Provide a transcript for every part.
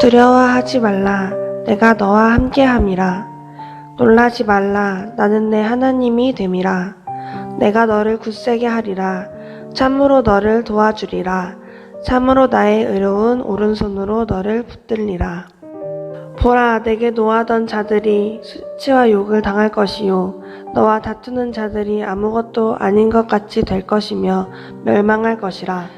두려워하지 말라. 내가 너와 함께함이라. 놀라지 말라. 나는 내 하나님이 됨이라. 내가 너를 굳세게 하리라. 참으로 너를 도와주리라. 참으로 나의 의로운 오른손으로 너를 붙들리라. 보라, 내게 노하던 자들이 수치와 욕을 당할 것이요. 너와 다투는 자들이 아무것도 아닌 것 같이 될 것이며 멸망할 것이라.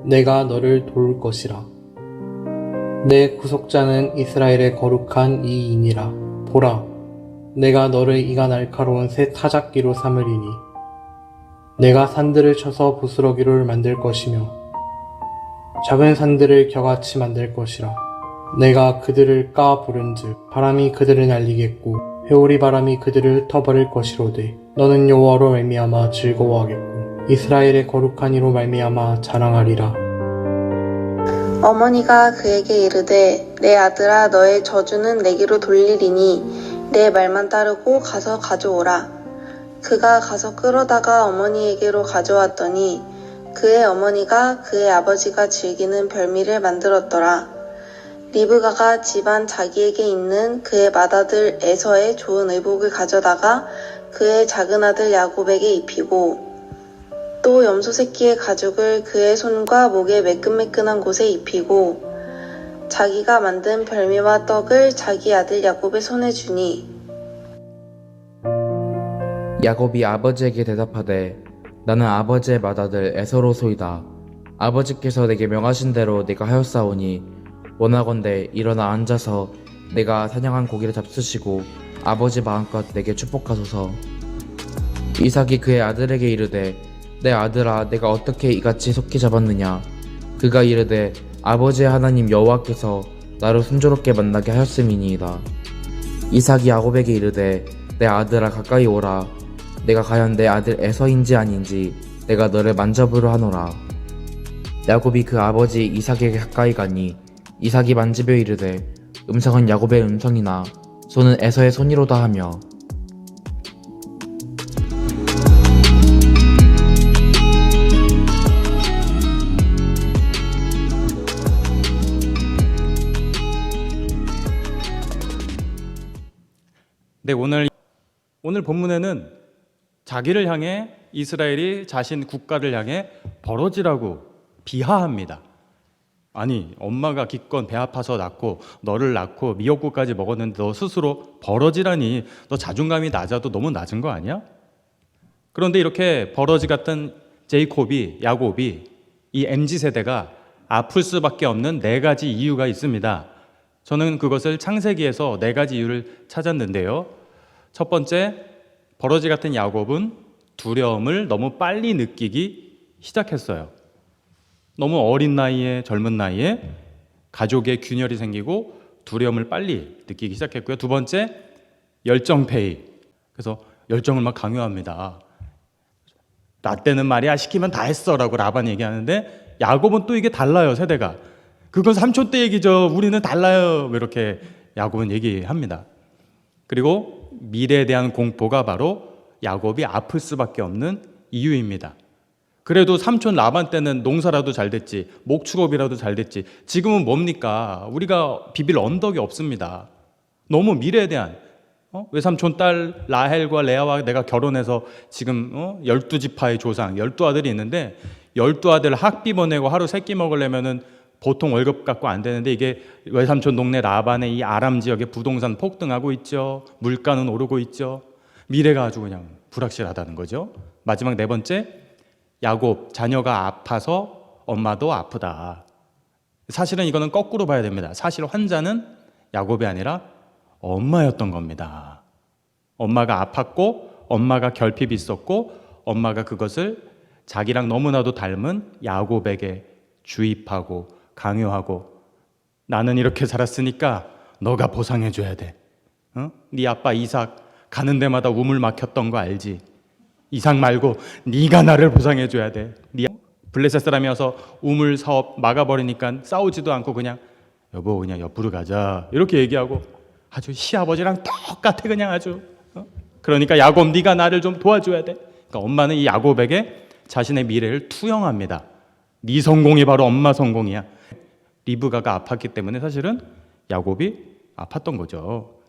내가 너를 도울 것이라. 내 구속자는 이스라엘의 거룩한 이인이라. 보라 내가 너를 이가 날카로운 새 타작기로 삼으리니. 내가 산들을 쳐서 부스러기를 만들 것이며 작은 산들을 겨같이 만들 것이라. 내가 그들을 까 부른즉 바람이 그들을 날리겠고 회오리 바람이 그들을 터버릴 것이로되 너는 여호와로 말미암아 즐거워하겠고 이스라엘의 거룩한 이로 말미암아 자랑하리라 어머니가 그에게 이르되 내 아들아 너의 저주는 내게로 돌리리니 내 말만 따르고 가서 가져오라. 그가 가서 끌어다가 어머니에게로 가져왔더니 그의 어머니가 그의 아버지가 즐기는 별미를 만들었더라. 리브가가 집안 자기에게 있는 그의 맏아들 에서의 좋은 의복을 가져다가 그의 작은 아들 야곱에게 입히고 또 염소 새끼의 가죽을 그의 손과 목에 매끈매끈한 곳에 입히고 자기가 만든 별미와 떡을 자기 아들 야곱의 손에 주니 야곱이 아버지에게 대답하되 나는 아버지의 맏아들 에서로소이다. 아버지께서 내게 명하신 대로 내가 하였사오니 원하건대 일어나 앉아서 내가 사냥한 고기를 잡수시고 아버지 마음껏 내게 축복하소서. 이삭이 그의 아들에게 이르되 내 아들아 내가 어떻게 이같이 속히 잡았느냐? 그가 이르되 아버지의 하나님 여호와께서 나를 순조롭게 만나게 하였음이니이다. 이삭이 야곱에게 이르되 내 아들아 가까이 오라. 내가 과연 내 아들 에서인지 아닌지 내가 너를 만져보려 하노라. 야곱이 그 아버지 이삭에게 가까이 가니 이삭이 만지며 이르되 음성은 야곱의 음성이나 손은 에서의 손이로다 하며 네, 오늘 오늘 본문에는 자기를 향해 이스라엘이 자신 국가를 향해 버러지라고 비하합니다. 아니, 엄마가 기껏 배 아파서 낳고 너를 낳고 미역국까지 먹었는데 너 스스로 버러지라니 너 자존감이 낮아도 너무 낮은 거 아니야? 그런데 이렇게 버러지 같은 제이콥이 야곱이 이 MZ 세대가 아플 수밖에 없는 네 가지 이유가 있습니다. 저는 그것을 창세기에서 네 가지 이유를 찾았는데요. 첫 번째, 버러지 같은 야곱은 두려움을 너무 빨리 느끼기 시작했어요. 너무 어린 나이에 젊은 나이에 가족의 균열이 생기고 두려움을 빨리 느끼기 시작했고요. 두 번째, 열정페이. 그래서 열정을 막 강요합니다. 나 때는 말이야 시키면 다 했어라고 라반 얘기하는데 야곱은 또 이게 달라요 세대가 그건 삼촌 때 얘기죠. 우리는 달라요. 이렇게 야곱은 얘기합니다. 그리고 미래에 대한 공포가 바로 야곱이 아플 수밖에 없는 이유입니다. 그래도 삼촌 라반 때는 농사라도 잘 됐지 목축업이라도 잘 됐지. 지금은 뭡니까? 우리가 비빌 언덕이 없습니다. 너무 미래에 대한 어? 외삼촌 딸 라헬과 레아와 내가 결혼해서 지금 어? 12지파의 조상, 12아들이 있는데 12아들 학비 보내고 하루 세 끼 먹으려면은 보통 월급 갖고 안 되는데 이게 외삼촌 동네 라반의 이 아람 지역의 부동산 폭등하고 있죠. 물가는 오르고 있죠. 미래가 아주 그냥 불확실하다는 거죠. 마지막 네 번째, 야곱 자녀가 아파서 엄마도 아프다. 사실은 이거는 거꾸로 봐야 됩니다. 사실 환자는 야곱이 아니라 엄마였던 겁니다. 엄마가 아팠고 엄마가 결핍이 있었고 엄마가 그것을 자기랑 너무나도 닮은 야곱에게 주입하고 강요하고 나는 이렇게 살았으니까 너가 보상해 줘야 돼. 어? 네 아빠 이삭 가는 데마다 우물 막혔던 거 알지? 이삭 말고 네가 나를 보상해 줘야 돼. 네 블레셋 사람이어서 우물 사업 막아버리니까 싸우지도 않고 그냥 여보 그냥 옆으로 가자 이렇게 얘기하고 아주 시아버지랑 똑같아 그냥 아주. 어? 그러니까 야곱 네가 나를 좀 도와줘야 돼. 그러니까 엄마는 이 야곱에게 자신의 미래를 투영합니다. 네 성공이 바로 엄마 성공이야. 리브가가 아팠기 때문에 사실은 야곱이 아팠던 거죠.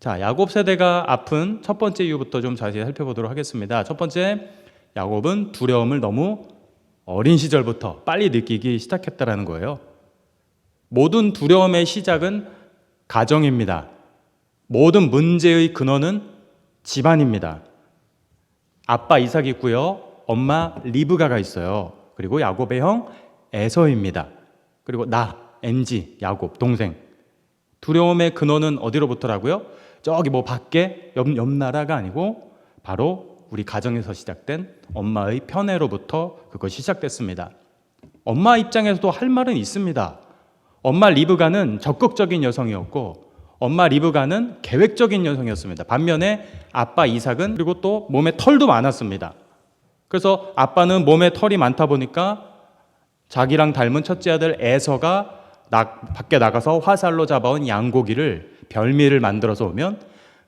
자, 야곱 세대가 아픈 첫 번째 이유부터 좀 자세히 살펴보도록 하겠습니다. 첫 번째, 야곱은 두려움을 너무 어린 시절부터 빨리 느끼기 시작했다라는 거예요. 모든 두려움의 시작은 가정입니다. 모든 문제의 근원은 집안입니다. 아빠 이삭이 있고요. 엄마 리브가가 있어요. 그리고 야곱의 형 에서입니다. 그리고 나 MG 야곱 동생. 두려움의 근원은 어디로부터라고요? 저기 뭐 밖에 옆, 옆 나라가 아니고 바로 우리 가정에서 시작된 엄마의 편애로부터 그것이 시작됐습니다. 엄마 입장에서도 할 말은 있습니다. 엄마 리브가는 적극적인 여성이었고 엄마 리브가는 계획적인 여성이었습니다. 반면에 아빠 이삭은 그리고 또 몸에 털도 많았습니다. 그래서 아빠는 몸에 털이 많다 보니까 자기랑 닮은 첫째 아들 에서가 나, 밖에 나가서 화살로 잡아온 양고기를 별미를 만들어서 오면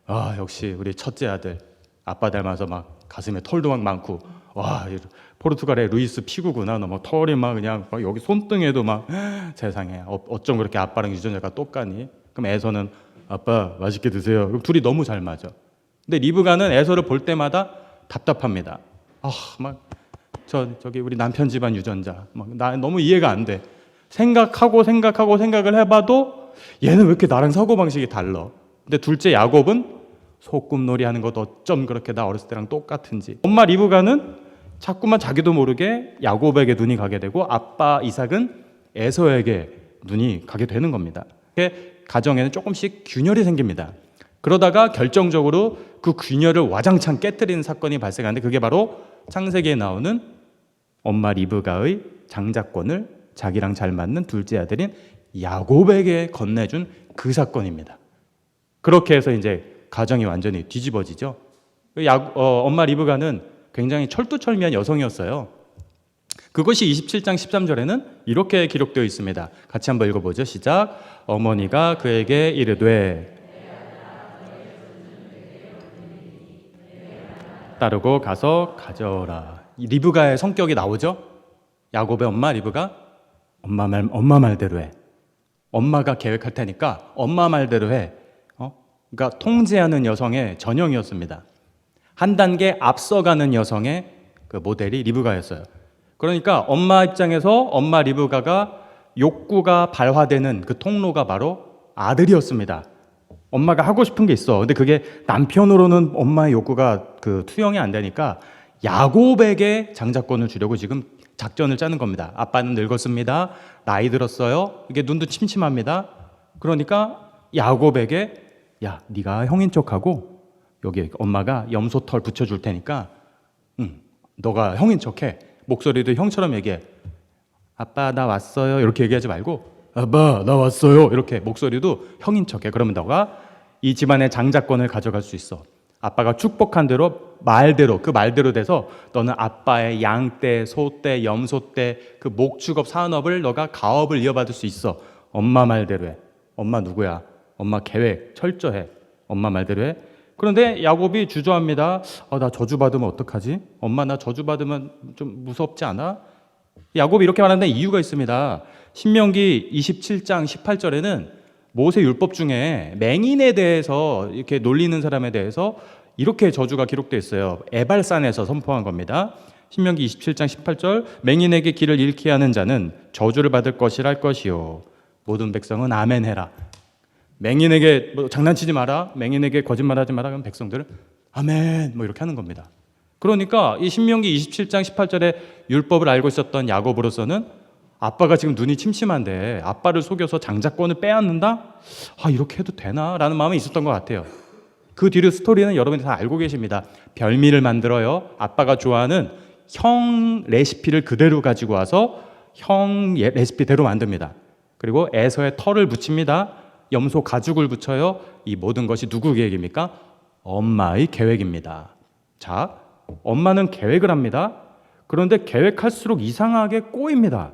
아 역시 우리 첫째 아들 아빠 닮아서 막 가슴에 털도 막 많고 와이 포르투갈의 루이스 피구구나 너뭐 털이 막 그냥 막 여기 손등에도 막 세상에 어, 어쩜 그렇게 아빠랑 유전자가 똑같니? 그럼 에서는 아빠 맛있게 드세요. 그럼 둘이 너무 잘 맞아. 근데 리브가는 에서를 볼 때마다 답답합니다. 아막 저 저기 우리 남편 집안 유전자 막 나 너무 이해가 안 돼. 생각하고 생각하고 생각을 해봐도 얘는 왜 이렇게 나랑 사고 방식이 달라? 근데 둘째 야곱은 소꿉놀이 하는 것도 어쩜 그렇게 나 어렸을 때랑 똑같은지. 엄마 리브가는 자꾸만 자기도 모르게 야곱에게 눈이 가게 되고 아빠 이삭은 에서에게 눈이 가게 되는 겁니다. 가정에는 조금씩 균열이 생깁니다. 그러다가 결정적으로 그 균열을 와장창 깨뜨리는 사건이 발생하는데 그게 바로 창세기에 나오는 엄마 리브가의 장자권을 자기랑 잘 맞는 둘째 아들인 야곱에게 건네준 그 사건입니다. 그렇게 해서 이제 가정이 완전히 뒤집어지죠. 야, 어, 엄마 리브가는 굉장히 철두철미한 여성이었어요. 그것이 27장 13절에는 이렇게 기록되어 있습니다. 같이 한번 읽어보죠. 시작. 어머니가 그에게 이르되 따르고 가서 가져오라. 이 리브가의 성격이 나오죠. 야곱의 엄마 리브가 엄마 말 엄마 말대로 해. 엄마가 계획할 테니까 엄마 말대로 해. 어? 그러니까 통제하는 여성의 전형이었습니다. 한 단계 앞서가는 여성의 그 모델이 리브가였어요. 그러니까 엄마 입장에서 엄마 리브가가 욕구가 발화되는 그 통로가 바로 아들이었습니다. 엄마가 하고 싶은 게 있어. 근데 그게 남편으로는 엄마의 욕구가 그 투영이 안 되니까 야곱에게 장자권을 주려고 지금 작전을 짜는 겁니다. 아빠는 늙었습니다. 나이 들었어요. 이게 눈도 침침합니다. 그러니까 야곱에게 야, 네가 형인 척하고 여기 엄마가 염소털 붙여 줄 테니까 응, 너가 형인 척해. 목소리도 형처럼 얘기해. 아빠 나 왔어요. 이렇게 얘기하지 말고 아빠 나 왔어요. 이렇게 목소리도 형인 척해. 그러면 너가 이 집안의 장자권을 가져갈 수 있어. 아빠가 축복한 대로 말대로 그 말대로 돼서 너는 아빠의 양떼, 소떼, 염소떼 그 목축업 산업을 너가 가업을 이어받을 수 있어. 엄마 말대로 해. 엄마 누구야? 엄마 계획 철저해. 엄마 말대로 해. 그런데 야곱이 주저합니다. 아, 나 저주 받으면 어떡하지? 엄마 나 저주 받으면 좀 무섭지 않아? 야곱이 이렇게 말하는데 이유가 있습니다. 신명기 27장 18절에는 모세 율법 중에 맹인에 대해서 이렇게 놀리는 사람에 대해서 이렇게 저주가 기록되어 있어요. 에발산에서 선포한 겁니다. 신명기 27장 18절 맹인에게 길을 잃게 하는 자는 저주를 받을 것이랄 것이요 모든 백성은 아멘 해라. 맹인에게 뭐 장난치지 마라. 맹인에게 거짓말하지 마라. 그럼 백성들은 아멘 뭐 이렇게 하는 겁니다. 그러니까 이 신명기 27장 18절에 율법을 알고 있었던 야곱으로서는 아빠가 지금 눈이 침침한데 아빠를 속여서 장자권을 빼앗는다? 아 이렇게 해도 되나? 라는 마음이 있었던 것 같아요. 그 뒤로 스토리는 여러분이 다 알고 계십니다. 별미를 만들어요. 아빠가 좋아하는 형 레시피를 그대로 가지고 와서 형 예- 레시피대로 만듭니다. 그리고 에서의 털을 붙입니다. 염소 가죽을 붙여요. 이 모든 것이 누구 계획입니까? 엄마의 계획입니다. 자, 엄마는 계획을 합니다. 그런데 계획할수록 이상하게 꼬입니다.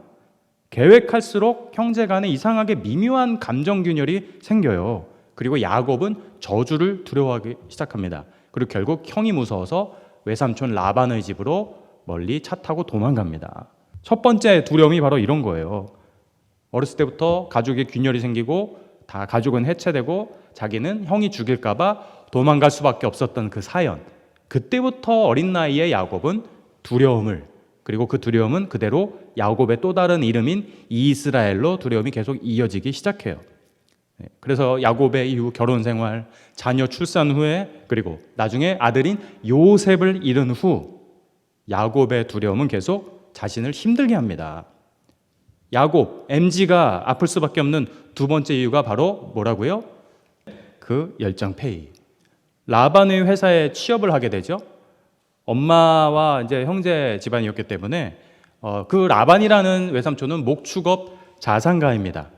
계획할수록 형제 간에 이상하게 미묘한 감정 균열이 생겨요. 그리고 야곱은 저주를 두려워하기 시작합니다. 그리고 결국 형이 무서워서 외삼촌 라반의 집으로 멀리 차 타고 도망갑니다. 첫 번째 두려움이 바로 이런 거예요. 어렸을 때부터 가족에 균열이 생기고 다 가족은 해체되고 자기는 형이 죽일까봐 도망갈 수밖에 없었던 그 사연. 그때부터 어린 나이에 야곱은 두려움을 그리고 그 두려움은 그대로 야곱의 또 다른 이름인 이스라엘로 두려움이 계속 이어지기 시작해요. 네, 그래서 야곱의 이후 결혼 생활, 자녀 출산 후에 그리고 나중에 아들인 요셉을 잃은 후 야곱의 두려움은 계속 자신을 힘들게 합니다. 야곱, MG가 아플 수밖에 없는 두 번째 이유가 바로 뭐라고요? 그 열정 페이. 라반의 회사에 취업을 하게 되죠. 엄마와 이제 형제 집안이었기 때문에 어, 그 라반이라는 외삼촌은 목축업 자산가입니다.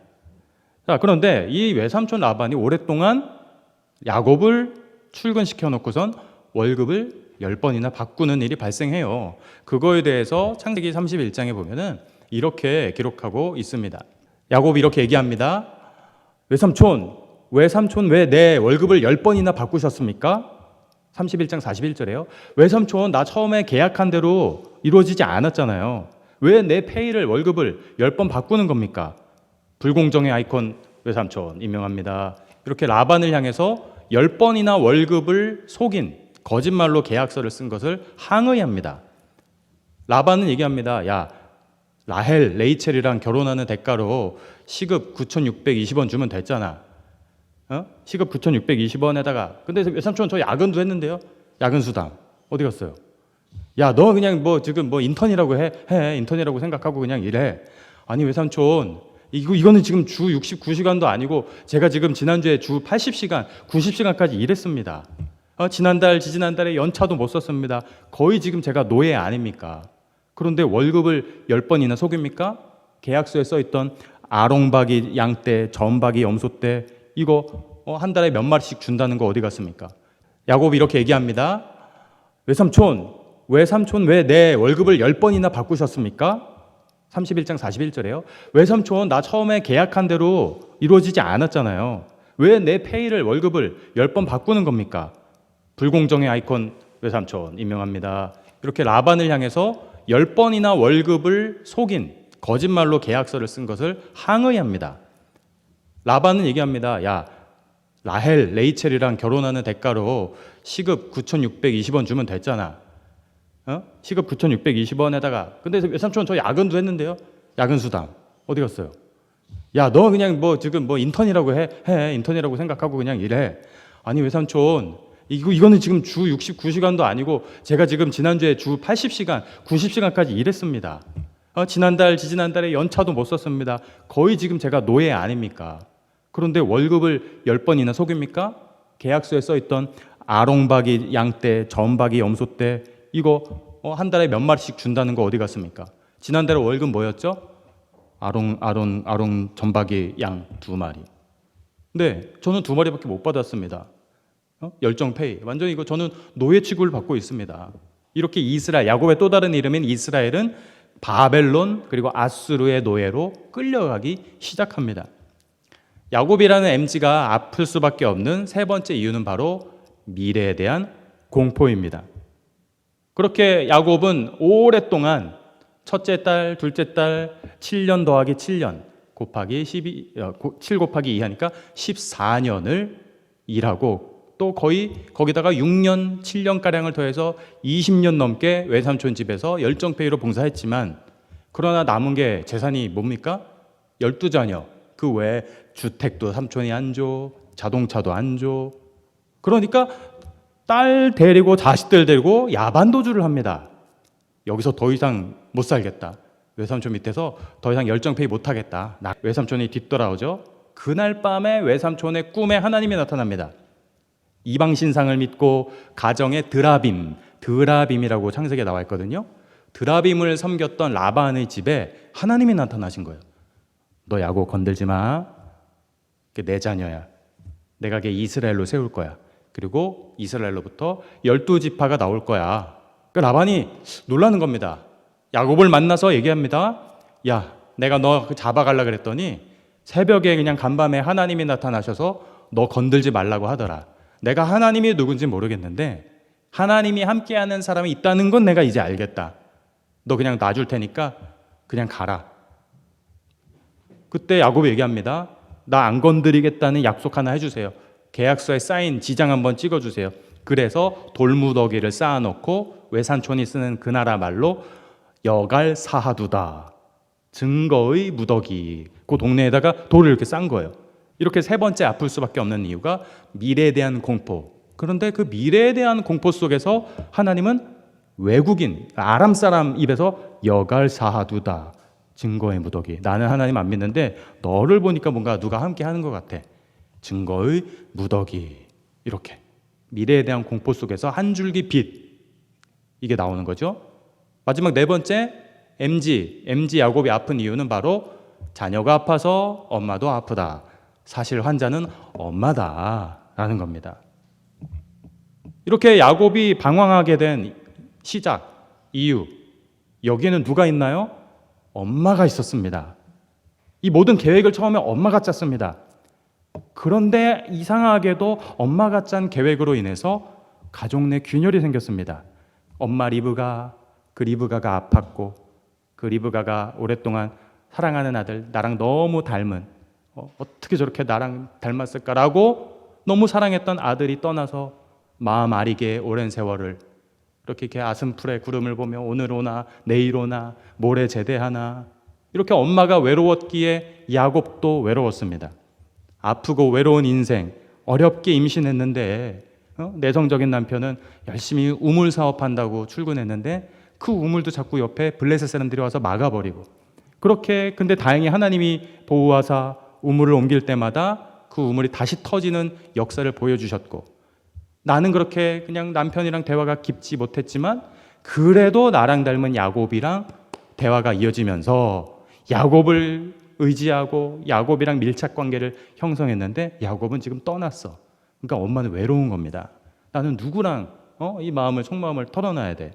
자, 그런데 이 외삼촌 라반이 오랫동안 야곱을 출근시켜 놓고선 월급을 10번이나 바꾸는 일이 발생해요. 그거에 대해서 창세기 31장에 보면은 이렇게 기록하고 있습니다. 야곱이 이렇게 얘기합니다. 외삼촌, 외삼촌 왜 내 월급을 10번이나 바꾸셨습니까? 31장 41절에요. 외삼촌 나 처음에 계약한 대로 이루어지지 않았잖아요. 왜 내 페이를 월급을 10번 바꾸는 겁니까? 불공정의 아이콘 외삼촌 임명합니다. 이렇게 라반을 향해서 10번이나 월급을 속인 거짓말로 계약서를 쓴 것을 항의합니다. 라반은 얘기합니다. 야, 라헬, 레이첼이랑 결혼하는 대가로 시급 9,620원 주면 됐잖아. 어? 시급 9,620원에다가 근데 외삼촌 저 야근도 했는데요. 야근 수당 어디 갔어요? 야, 너 그냥 뭐 지금 뭐 인턴이라고 해. 해. 인턴이라고 생각하고 그냥 일해. 아니, 외삼촌. 이거 이거는 지금 주 69시간도 아니고 제가 지금 지난주에 주 80시간, 90시간까지 일했습니다. 어, 지난달, 지지난달에 연차도 못 썼습니다. 거의 지금 제가 노예 아닙니까? 그런데 월급을 10번이나 속입니까? 계약서에 써 있던 아롱박이 양떼, 점박이 염소 떼 이거 어, 한 달에 몇 마리씩 준다는 거 어디 갔습니까? 야곱이 이렇게 얘기합니다. 외삼촌, 외삼촌 왜 내 월급을 10번이나 바꾸셨습니까? 31장 41절에요. 외삼촌 나 처음에 계약한 대로 이루어지지 않았잖아요. 왜 내 페이를 월급을 10번 바꾸는 겁니까? 불공정의 아이콘 외삼촌 임명합니다. 이렇게 라반을 향해서 10번이나 월급을 속인 거짓말로 계약서를 쓴 것을 항의합니다. 라반은 얘기합니다. 야, 라헬, 레이첼이랑 결혼하는 대가로 시급 9,620원 주면 됐잖아. 어? 시급 9,620원에다가 근데 외삼촌 저 야근도 했는데요. 야근 수당 어디 갔어요? 야, 너 그냥 뭐 지금 뭐 인턴이라고 해. 해. 인턴이라고 생각하고 그냥 일해. 아니, 외삼촌. 이거 이거는 지금 주 69시간도 아니고 제가 지금 지난주에 주 80시간, 90시간까지 일했습니다. 어, 지난달, 지지난달에 연차도 못 썼습니다. 거의 지금 제가 노예 아닙니까? 그런데 월급을 10번이나 속입니까? 계약서에 써 있던 아롱박이 양떼, 점박이 염소떼 이거 어, 한 달에 몇 마리씩 준다는 거 어디 갔습니까? 지난달에 월급 뭐였죠? 아롱 아롱 아롱 점박이 양 두 마리. 근데 저는 두 마리밖에 못 받았습니다. 어? 열정 페이. 완전히 이거 저는 노예 취급을 받고 있습니다. 이렇게 이스라엘 야곱의 또 다른 이름인 이스라엘은 바벨론 그리고 아수르의 노예로 끌려가기 시작합니다. 야곱이라는 MG가 아플 수밖에 없는 세 번째 이유는 바로 미래에 대한 공포입니다. 그렇게 야곱은 오랫동안 첫째 딸, 둘째 딸 7년 더하기 7년 곱하기 12, 어, 고- 7 곱하기 2 하니까 14년을 일하고 또 거의 거기다가 6년, 7년가량을 더해서 20년 넘게 외삼촌 집에서 열정페이로 봉사했지만 그러나 남은 게 재산이 뭡니까? 12자녀. 그 외에 주택도 삼촌이 안 줘, 자동차도 안 줘. 그러니까 딸 데리고 자식들 데리고 야반도주를 합니다. 여기서 더 이상 못 살겠다. 외삼촌 밑에서 더 이상 열정페이 못 하겠다. 나- 외삼촌이 뒤돌아오죠. 그날 밤에 외삼촌의 꿈에 하나님이 나타납니다. 이방 신상을 믿고 가정의 드라빔, 드라빔이라고 창세기에 나와 있거든요. 드라빔을 섬겼던 라반의 집에 하나님이 나타나신 거예요. 너 야곱 건들지 마. 그게 내 자녀야. 내가 걔 이스라엘로 세울 거야. 그리고 이스라엘로부터 열두 지파가 나올 거야. 그 라반이 놀라는 겁니다. 야곱을 만나서 얘기합니다. 야, 내가 너그 잡아갈라 그랬더니 새벽에 그냥 간밤에 하나님이 나타나셔서 너 건들지 말라고 하더라. 내가 하나님이 누군지 모르겠는데 하나님이 함께하는 사람이 있다는 건 내가 이제 알겠다. 너 그냥 놔줄 테니까 그냥 가라. 그때 야곱이 얘기합니다. 나 안 건드리겠다는 약속 하나 해주세요. 계약서에 사인 지장 한번 찍어주세요. 그래서 돌무더기를 쌓아놓고 외산촌이 쓰는 그 나라 말로 여갈 사하두다. 증거의 무더기. 그 동네에다가 돌을 이렇게 싼 거예요. 이렇게 세 번째 아플 수밖에 없는 이유가 미래에 대한 공포. 그런데 그 미래에 대한 공포 속에서 하나님은 외국인 아람 사람 입에서 여갈 사하두다. 증거의 무더기. 나는 하나님 안 믿는데 너를 보니까 뭔가 누가 함께 하는 것 같아. 증거의 무더기. 이렇게 미래에 대한 공포 속에서 한 줄기 빛 이게 나오는 거죠. 마지막 네 번째 MG MG 야곱이 아픈 이유는 바로 자녀가 아파서 엄마도 아프다. 사실 환자는 엄마다 라는 겁니다. 이렇게 야곱이 방황하게 된 시작 이유 여기에는 누가 있나요? 엄마가 있었습니다. 이 모든 계획을 처음에 엄마가 짰습니다. 그런데 이상하게도 엄마가 짠 계획으로 인해서 가족 내 균열이 생겼습니다. 엄마 리브가 그 리브가가 아팠고 그 리브가가 오랫동안 사랑하는 아들 나랑 너무 닮은 어, 어떻게 저렇게 나랑 닮았을까라고 너무 사랑했던 아들이 떠나서 마음 아리게 오랜 세월을 이렇게 이렇게 아슴풀에 구름을 보며 오늘 오나 내일 오나 모레 제대하나 이렇게 엄마가 외로웠기에 야곱도 외로웠습니다. 아프고 외로운 인생 어렵게 임신했는데 어? 내성적인 남편은 열심히 우물 사업한다고 출근했는데 그 우물도 자꾸 옆에 블레셋 사람들이 와서 막아버리고 그렇게 근데 다행히 하나님이 보호하사 우물을 옮길 때마다 그 우물이 다시 터지는 역사를 보여주셨고 나는 그렇게 그냥 남편이랑 대화가 깊지 못했지만 그래도 나랑 닮은 야곱이랑 대화가 이어지면서 야곱을 의지하고 야곱이랑 밀착 관계를 형성했는데 야곱은 지금 떠났어. 그러니까 엄마는 외로운 겁니다. 나는 누구랑 어? 이 마음을 속마음을 털어놔야 돼.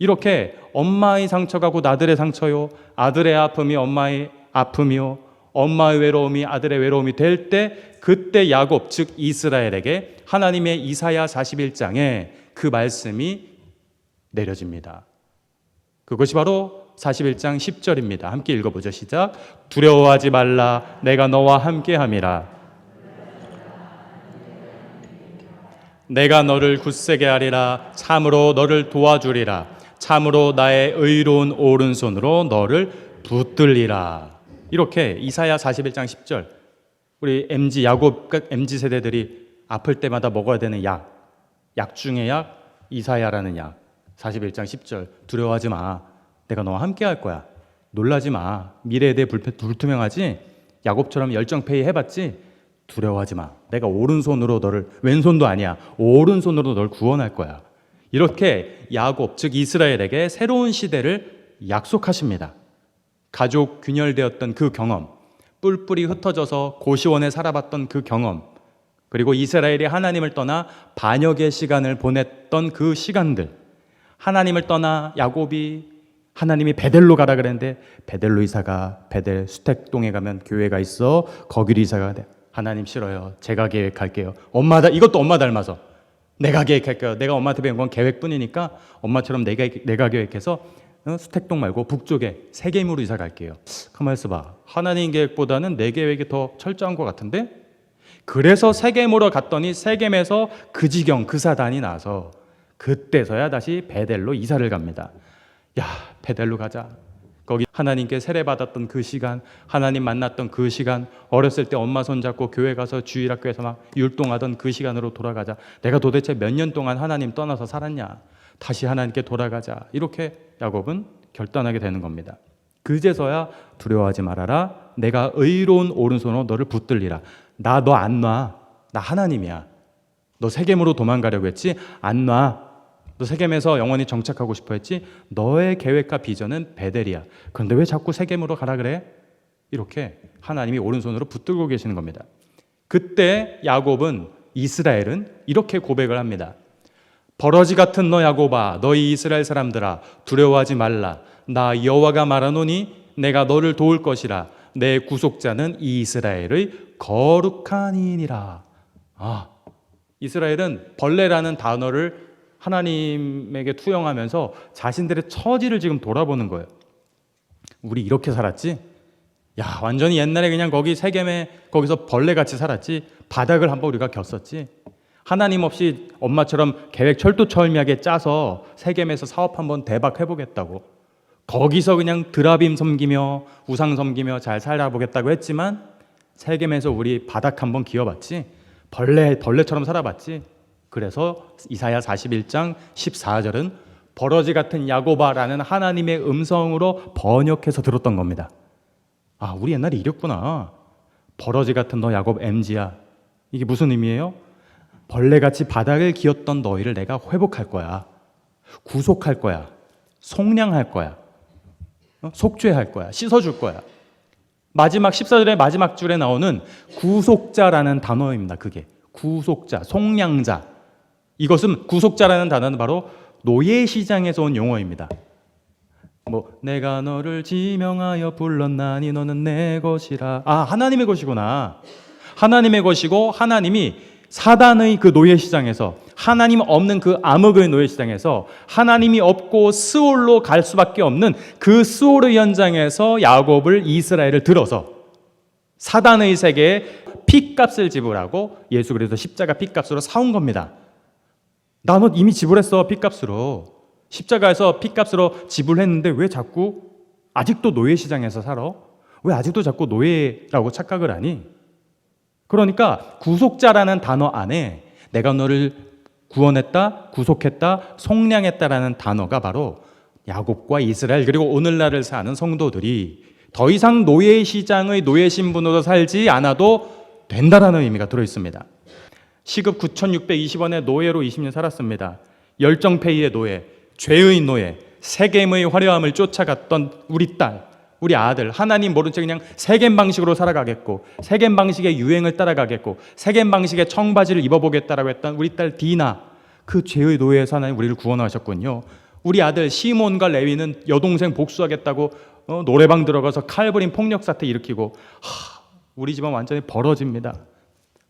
이렇게 엄마의 상처가 곧 아들의 상처요, 아들의 아픔이 엄마의 아픔이요, 엄마의 외로움이 아들의 외로움이 될 때 그때 야곱 즉 이스라엘에게 하나님의 이사야 41장에 그 말씀이 내려집니다. 그것이 바로 41장 10절입니다. 함께 읽어 보죠. 시작. 두려워하지 말라. 내가 너와 함께 함이라. 내가 너를 굳세게 하리라. 참으로 너를 도와주리라. 참으로 나의 의로운 오른손으로 너를 붙들리라. 이렇게 이사야 41장 10절. 우리 MG 야곱 MG 세대들이 아플 때마다 먹어야 되는 약. 약 중에 약 이사야라는 약. 41장 10절. 두려워하지 마. 내가 너와 함께 할 거야. 놀라지 마. 미래에 대해 불, 불투명하지? 야곱처럼 열정페이 해 봤지? 두려워하지 마. 내가 오른손으로 너를, 왼손도 아니야. 오른손으로 널 구원할 거야. 이렇게 야곱, 즉 이스라엘에게 새로운 시대를 약속하십니다. 가족 균열되었던 그 경험, 뿔뿔이 흩어져서 고시원에 살아봤던 그 경험, 그리고 이스라엘이 하나님을 떠나 반역의 시간을 보냈던 그 시간들, 하나님을 떠나 야곱이 하나님이 베델로 가라 그랬는데 베델로 이사가 베델 수택동에 가면 교회가 있어 거기로 이사가 돼. 하나님 싫어요. 제가 계획할게요. 엄마 다 이것도 엄마 닮아서 내가 계획할게요. 내가 엄마한테 배운 건 계획뿐이니까 엄마처럼 내가 내가 계획해서 어? 수택동 말고 북쪽에 세계임으로 이사 갈게요. 가만 있어봐. 하나님 계획보다는 내 계획이 더 철저한 것 같은데? 그래서 세겜으로 갔더니 세겜에서 그 지경 그 사단이 나서 그때서야 다시 베델로 이사를 갑니다. 야 베델로 가자. 거기 하나님께 세례받았던 그 시간, 하나님 만났던 그 시간, 어렸을 때 엄마 손잡고 교회 가서 주일학교에서 막 율동하던 그 시간으로 돌아가자. 내가 도대체 몇 년 동안 하나님 떠나서 살았냐? 다시 하나님께 돌아가자. 이렇게 야곱은 결단하게 되는 겁니다. 그제서야 두려워하지 말아라. 내가 의로운 오른손으로 너를 붙들리라. 나 너 안 놔. 나 하나님이야. 너 세겜으로 도망가려고 했지? 안 놔. 너 세겜에서 영원히 정착하고 싶어 했지? 너의 계획과 비전은 베델이야. 그런데 왜 자꾸 세겜으로 가라 그래? 이렇게 하나님이 오른손으로 붙들고 계시는 겁니다. 그때 야곱은 이스라엘은 이렇게 고백을 합니다. 버러지 같은 너 야곱아 너희 이스라엘 사람들아 두려워하지 말라 나 여호와가 말하노니 내가 너를 도울 것이라 내 구속자는 이스라엘의 거룩한 이인이라 아 이스라엘은 벌레라는 단어를 하나님에게 투영하면서 자신들의 처지를 지금 돌아보는 거예요. 우리 이렇게 살았지? 야, 완전히 옛날에 그냥 거기 세겜에 거기서 벌레같이 살았지. 바닥을 한번 우리가 겼었지. 하나님 없이 엄마처럼 계획 철두철미하게 짜서 세겜에서 사업 한번 대박 해보겠다고. 거기서 그냥 드라빔 섬기며 우상 섬기며 잘 살아보겠다고 했지만 세겜에서 우리 바닥 한번 기어봤지. 벌레 벌레처럼 살아봤지. 그래서 이사야 41장 14절은 버러지 같은 야고바라는 하나님의 음성으로 번역해서 들었던 겁니다. 아, 우리 옛날에 이랬구나. 버러지 같은 너 야곱 MG야. 이게 무슨 의미예요? 벌레같이 바닥을 기었던 너희를 내가 회복할 거야. 구속할 거야. 속량할 거야. 어? 속죄할 거야. 씻어줄 거야. 마지막 14절의 마지막 줄에 나오는 구속자라는 단어입니다. 그게 구속자, 속량자. 이것은 구속자라는 단어는 바로 노예 시장에서 온 용어입니다. 뭐 내가 너를 지명하여 불렀나니 너는 내 것이라. 아, 하나님의 것이구나. 하나님의 것이고 하나님이 사단의 그 노예 시장에서 하나님 없는 그 암흑의 노예 시장에서 하나님이 없고 스올로 갈 수밖에 없는 그 스올의 현장에서 야곱을 이스라엘을 들어서 사단의 세계에 피값을 지불하고 예수 그리스도 십자가 피값으로 사온 겁니다. 나는 이미 지불했어 피값으로 십자가에서 피값으로 지불했는데 왜 자꾸 아직도 노예 시장에서 살아? 왜 아직도 자꾸 노예라고 착각을 하니? 그러니까 구속자라는 단어 안에 내가 너를 구원했다, 구속했다, 속량했다라는 단어가 바로 야곱과 이스라엘 그리고 오늘날을 사는 성도들이 더 이상 노예 시장의 노예 신분으로 살지 않아도 된다라는 의미가 들어 있습니다. 시급 9,620원의 노예로 20년 살았습니다. 열정페이의 노예, 죄의 노예, 세겜의 화려함을 쫓아갔던 우리 딸, 우리 아들, 하나님 모른 채 그냥 세겜 방식으로 살아가겠고, 세겜 방식의 유행을 따라가겠고, 세겜 방식의 청바지를 입어보겠다라고 했던 우리 딸 디나, 그 죄의 노예에서 하나님 우리를 구원하셨군요. 우리 아들 시몬과 레위는 여동생 복수하겠다고 어, 노래방 들어가서 칼부림 폭력 사태 일으키고, 하, 우리 집은 완전히 벌어집니다.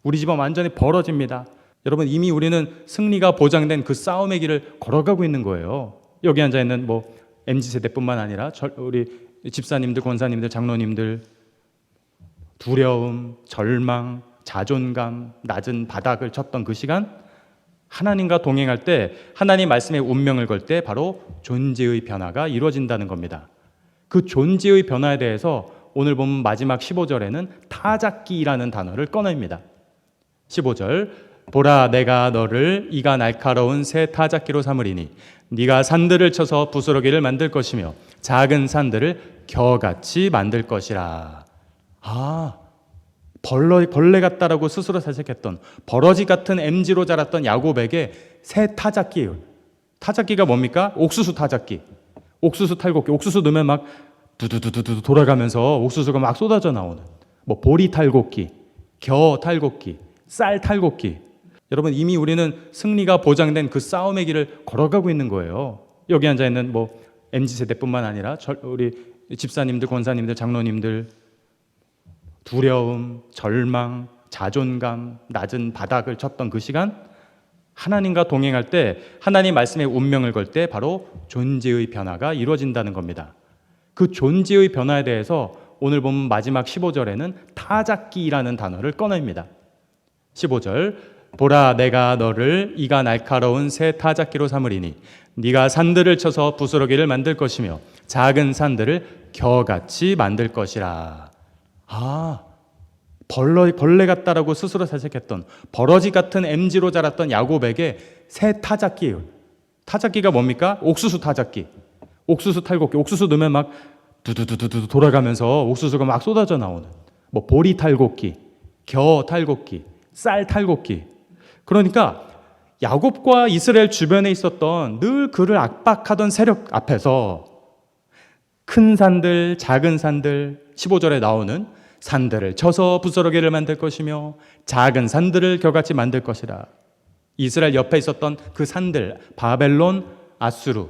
우리 집은 완전히 벌어집니다. 여러분 이미 우리는 승리가 보장된 그 싸움의 길을 걸어가고 있는 거예요. 여기 앉아 있는 뭐 MZ 세대뿐만 아니라 절- 우리 집사님들, 권사님들, 장로님들 두려움, 절망, 자존감, 낮은 바닥을 쳤던 그 시간 하나님과 동행할 때 하나님 말씀의 운명을 걸 때 바로 존재의 변화가 이루어진다는 겁니다. 그 존재의 변화에 대해서 오늘 보면 마지막 15절에는 타작기라는 단어를 꺼냅니다. 15절 보라 내가 너를 이가 날카로운 새 타작기로 삼으리니 네가 산들을 쳐서 부스러기를 만들 것이며 작은 산들을 겨같이 만들 것이라. 아 벌레, 벌레 같다라고 스스로 자책했던 버러지 같은 MG로 자랐던 야곱에게 새 타작기예요. 타작기가 뭡니까? 옥수수 타작기. 옥수수 탈곡기. 옥수수 넣으면 막 두두두두두 돌아가면서 옥수수가 막 쏟아져 나오는 뭐 보리 탈곡기, 겨 탈곡기, 쌀 탈곡기. 여러분 이미 우리는 승리가 보장된 그 싸움의 길을 걸어가고 있는 거예요. 여기 앉아 있는 뭐 MZ 세대뿐만 아니라 절- 우리 집사님들, 권사님들, 장로님들 두려움, 절망, 자존감, 낮은 바닥을 쳤던 그 시간 하나님과 동행할 때 하나님 말씀의 운명을 걸 때 바로 존재의 변화가 이루어진다는 겁니다. 그 존재의 변화에 대해서 오늘 보면 마지막 15절에는 타작기라는 단어를 꺼냅니다. 15절 보라 내가 너를 이가 날카로운 새 타작기로 삼으리니 네가 산들을 쳐서 부스러기를 만들 것이며 작은 산들을 겨같이 만들 것이라. 아 벌레, 벌레 같다라고 스스로 자책했던 버러지 같은 MG로 자랐던 야곱에게 새 타작기예요. 타작기가 뭡니까? 옥수수 타작기. 옥수수 탈곡기. 옥수수 넣으면 막 두두두두두 돌아가면서 옥수수가 막 쏟아져 나오는 뭐 보리 탈곡기, 겨 탈곡기, 쌀 탈곡기. 그러니까 야곱과 이스라엘 주변에 있었던 늘 그를 압박하던 세력 앞에서 큰 산들, 작은 산들, 15절에 나오는 산들을 쳐서 부스러기를 만들 것이며 작은 산들을 겨같이 만들 것이라. 이스라엘 옆에 있었던 그 산들 바벨론, 아수르,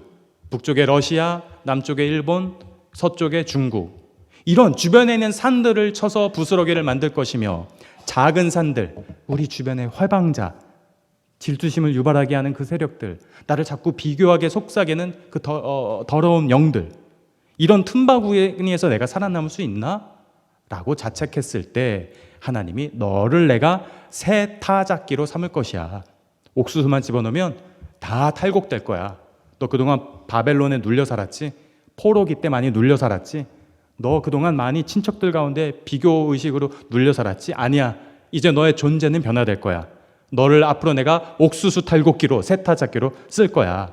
북쪽에 러시아, 남쪽에 일본, 서쪽에 중국 이런 주변에 있는 산들을 쳐서 부스러기를 만들 것이며 작은 산들 우리 주변의 활방자 질투심을 유발하게 하는 그 세력들 나를 자꾸 비교하게 속삭이는 그 더, 어, 더러운 영들 이런 틈바구니에서 내가 살아남을 수 있나? 라고 자책했을 때 하나님이 너를 내가 새 타작기로 삼을 것이야. 옥수수만 집어넣으면 다 탈곡될 거야. 너 그동안 바벨론에 눌려 살았지? 포로기 때 많이 눌려 살았지? 너 그동안 많이 친척들 가운데 비교 의식으로 눌려 살았지? 아니야. 이제 너의 존재는 변화될 거야. 너를 앞으로 내가 옥수수 탈곡기로 새 타작기로 쓸 거야.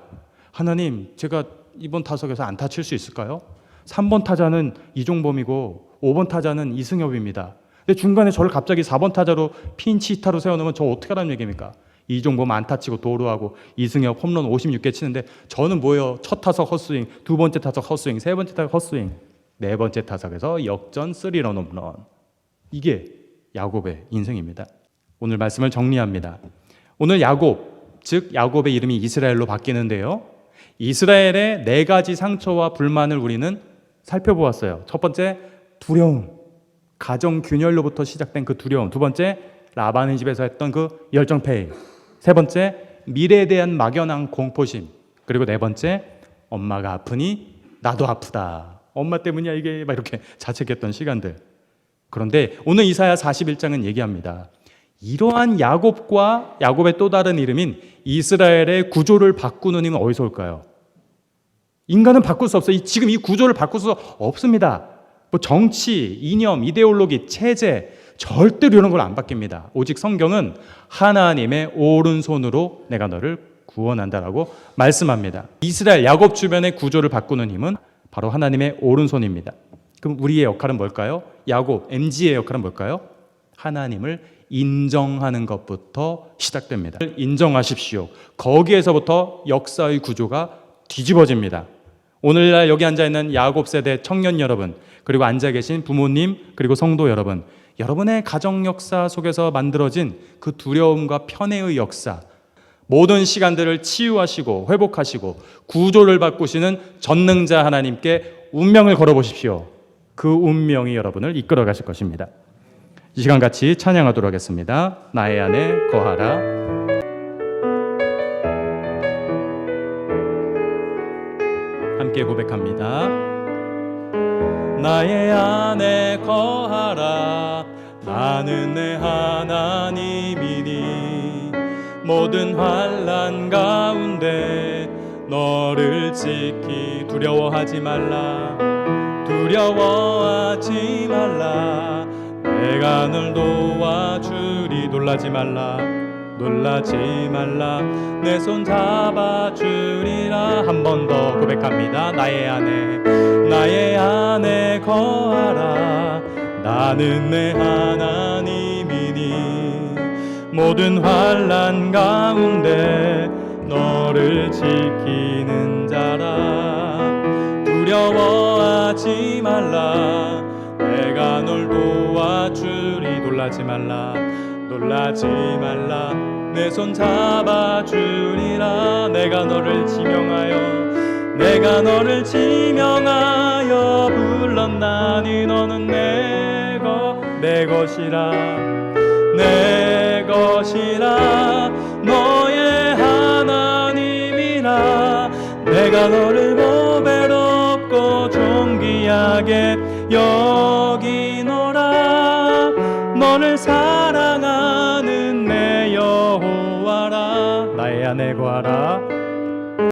하나님, 제가 이번 타석에서 안 타 칠 수 있을까요? 3번 타자는 이종범이고 5번 타자는 이승엽입니다. 근데 중간에 저를 갑자기 4번 타자로 핀치 히타로 세워놓으면 저 어떻게 하라는 얘기입니까? 이종범 안타 치고 도루하고 이승엽 홈런 56개 치는데 저는 뭐예요? 첫 타석 헛스윙, 두 번째 타석 헛스윙, 세 번째 타석 헛스윙, 네 번째 타석에서 역전 3런 홈런. 이게 야곱의 인생입니다. 오늘 말씀을 정리합니다. 오늘 야곱, 즉 야곱의 이름이 이스라엘로 바뀌는데요. 이스라엘의 네 가지 상처와 불만을 우리는 살펴보았어요. 첫 번째 두려움, 가정 균열로부터 시작된 그 두려움. 두 번째 라반의 집에서 했던 그 열정페이. 세 번째 미래에 대한 막연한 공포심. 그리고 네 번째 엄마가 아프니 나도 아프다. 엄마 때문이야 이게 막 이렇게 자책했던 시간들. 그런데 오늘 이사야 41장은 얘기합니다. 이러한 야곱과 야곱의 또 다른 이름인 이스라엘의 구조를 바꾸는 힘은 어디서 올까요? 인간은 바꿀 수 없어요. 이- 지금 이 구조를 바꿀 수 없습니다. 뭐 정치, 이념, 이데올로기, 체제 절대로 이런 걸 안 바뀝니다. 오직 성경은 하나님의 오른손으로 내가 너를 구원한다라고 말씀합니다. 이스라엘 야곱 주변의 구조를 바꾸는 힘은 바로 하나님의 오른손입니다. 그럼 우리의 역할은 뭘까요? 야곱 MG의 역할은 뭘까요? 하나님을 인정하는 것부터 시작됩니다. 인정하십시오. 거기에서부터 역사의 구조가 뒤집어집니다. 오늘날 여기 앉아 있는 야곱 세대 청년 여러분, 그리고 앉아 계신 부모님, 그리고 성도 여러분, 여러분의 가정 역사 속에서 만들어진 그 두려움과 편애의 역사, 모든 시간들을 치유하시고 회복하시고 구조를 바꾸시는 전능자 하나님께 운명을 걸어보십시오. 그 운명이 여러분을 이끌어 가실 것입니다. 이 시간 같이 찬양하도록 하겠습니다. 나의 안에 거하라. 함께 고백합니다. 나의 안에 거하라. 나는 내 하나님이니 모든 환란 가운데 너를 지키 두려워하지 말라. 두려워하지 말라. 내가 널 도와주리 놀라지 말라. 놀라지 말라. 내 손 잡아주리라. 한 번 더 고백합니다. 나의 안에 나의 안에 거하라. 나는 내 하나님이니. 모든 환란 가운데 너를 지키는 자라. 두려워하지 말라 내가 널 도와주리. 놀라지 말라 놀라지 말라. 내 손 잡아주리라. 내가 너를 지명하여 내가 너를 지명하여 불렀나니 너는 내거 내 것이라 내 것이라. 너의 하나님이라. 내가 너를 보배롭고 존귀하게 여기노라 너를 사랑하는 내 여호와라. 나의 안에 구하라